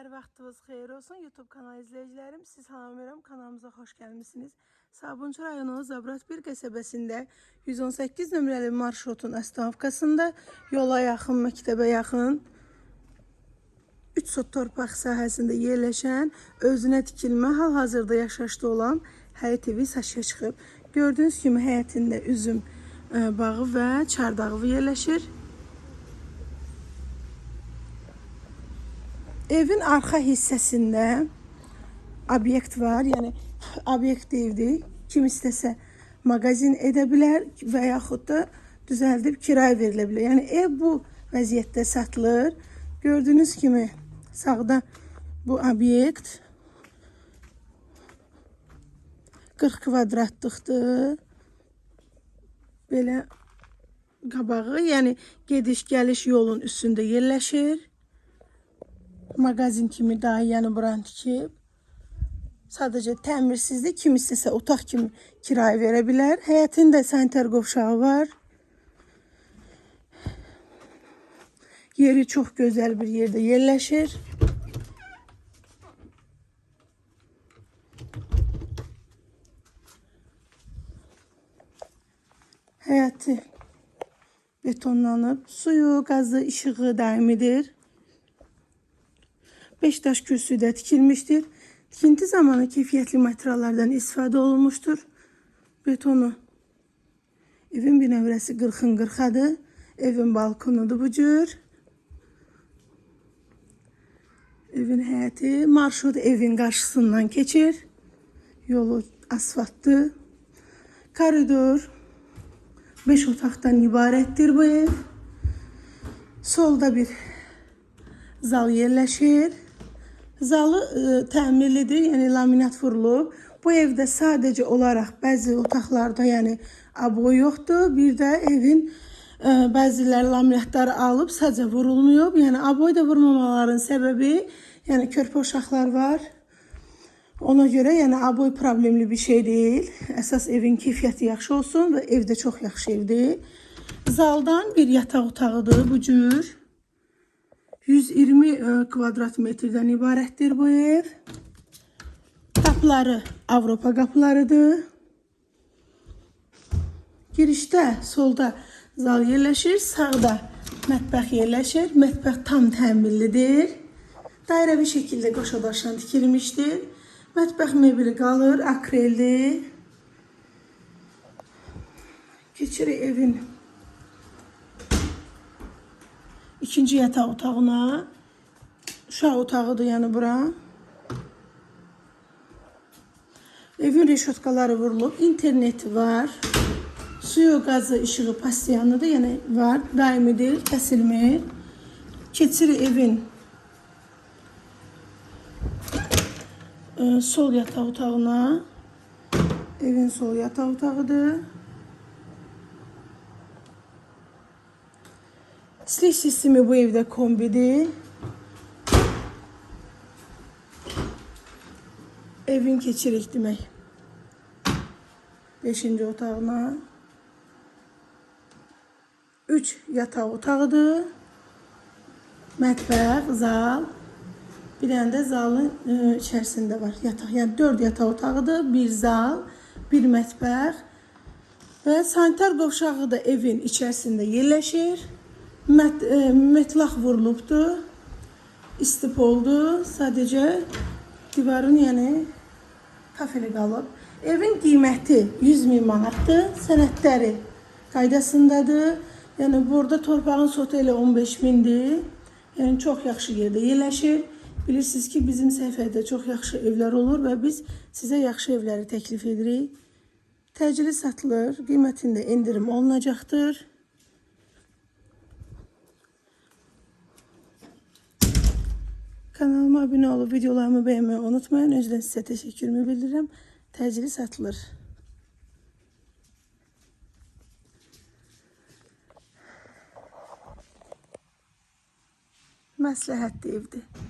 Hər vaxtınız xeyir olsun YouTube kanalı izləyicilərim. Siz Hamiram kanalımıza xoş gəlmisiniz. Sabunçu rayonu Zabrat 1 qəsəbəsində 118 nömrəli marşrutun əstavkasında yola yaxın, məktəbə yaxın 3 sot torpaq sahəsində yerləşən, özünə tikilmə, hal-hazırda yaşayışda olan həyət evi saçıya çıxıb. Gördüyünüz kimi həyətində üzüm e, bağı və çardağı yerləşir. Evin arxa hissəsində obyekt var. Yəni obyekt evdir. Kim istəsə mağazin edə bilər və yaxud da düzəldib kirayə verilə bilər. Ev bu vəziyyətdə satılır. Gördüyünüz kimi sağda bu obyekt 40 kvadratlıqdır. Belə qabağı, yəni gediş-gəliş yolun üstündə yerləşir. Mağazin kimi daha yeni buranı tikib. Sadəcə təmirsizdir. Kim istəsə otaq kimi kirayə verə bilər. Həyətində sanitar qovşağı var. Yeri çox gözəl bir yerdə yerləşir. Həyəti betonlanıb. Suyu, qazı, işığı daimidir. 5 daş kürsüdə tikilmişdir. Tikinti zamanı keyfiyyətli materiallardan istifadə olunmuştur. Betonu evin binəvrəsi 40-ın 40-adır. Evin balkonudur bu cür. Evin həyəti marşrut evin qarşısından keçir. Yolu asfaltdır. Koridor 5 otaqdan ibarətdir bu ev. Solda bir zal yerləşir. Zalı e, təmirlidir, yəni laminat vurulub. Bu evdə sadəcə olaraq bəzi otaqlarda, yəni abo yoxdur. Bir də evin e, bəziləri laminatları alıb sadəcə vurulmayıb. Yəni aboy da vurmamaların səbəbi, yəni körpə uşaqlar var. Ona görə yəni aboy problemli bir şey deyil. Əsas evin keyfiyyəti yaxşı olsun və evdə çox yaxşı evdir. Zaldan bir yataq otağıdır bu cür. 120 e, kvadrat metreden ibarətdir bu ev. Qapıları Avropa qapılarıdır. Girişdə solda zal yerləşir, sağda mətbəx yerləşir. Mətbəx tam təmirlidir. Dairəvi şəkildə qoşa daşdan tikilmişdir. Mətbəx mebeli qalır, akreldir. Keçirik evin ikinci yataq otağına. Uşaq otağıdır yəni bura. Evin reşotkaları vurulub, interneti var. Suyu, qazı, işığı pasiyanlıdır, yəni var, daimidir, kəsilmir. Keçirik evin e, sol yataq otağına. Evin sol yataq otağıdır. Silik sistemi bu evde kombidir. Evin keçirik demək. Beşinci otağına. Üç yataq otağıdır. Mətbəx, zal. Bir dənə də zalın e, içərisində var yataq. Yəni 4 yataq otağıdır, bir zal, bir mətbəx və sanitar qovşağı da evin içərisində yerləşir. Met, e, metlaq vurulubdur. İstip oldu. Sadəcə divarın yəni kafeli qalıb. Evin qiyməti 100 min manatdır. Sənədləri qaydasındadır. Yəni burada torpağın sotu elə 15 mindir. Yəni çox yaxşı yerdə yerləşir. Bilirsiniz ki, bizim səhifədə çox yaxşı evlər olur və biz sizə yaxşı evləri təklif edirik. Təcili satılır, qiymətində endirim olunacaqdır. Kanalıma abunə olub videolarımı bəyənməyi unutmayın. Öncədən sizə təşəkkürümü bildirirəm. Təcili satılır. Məsləhətli evdir.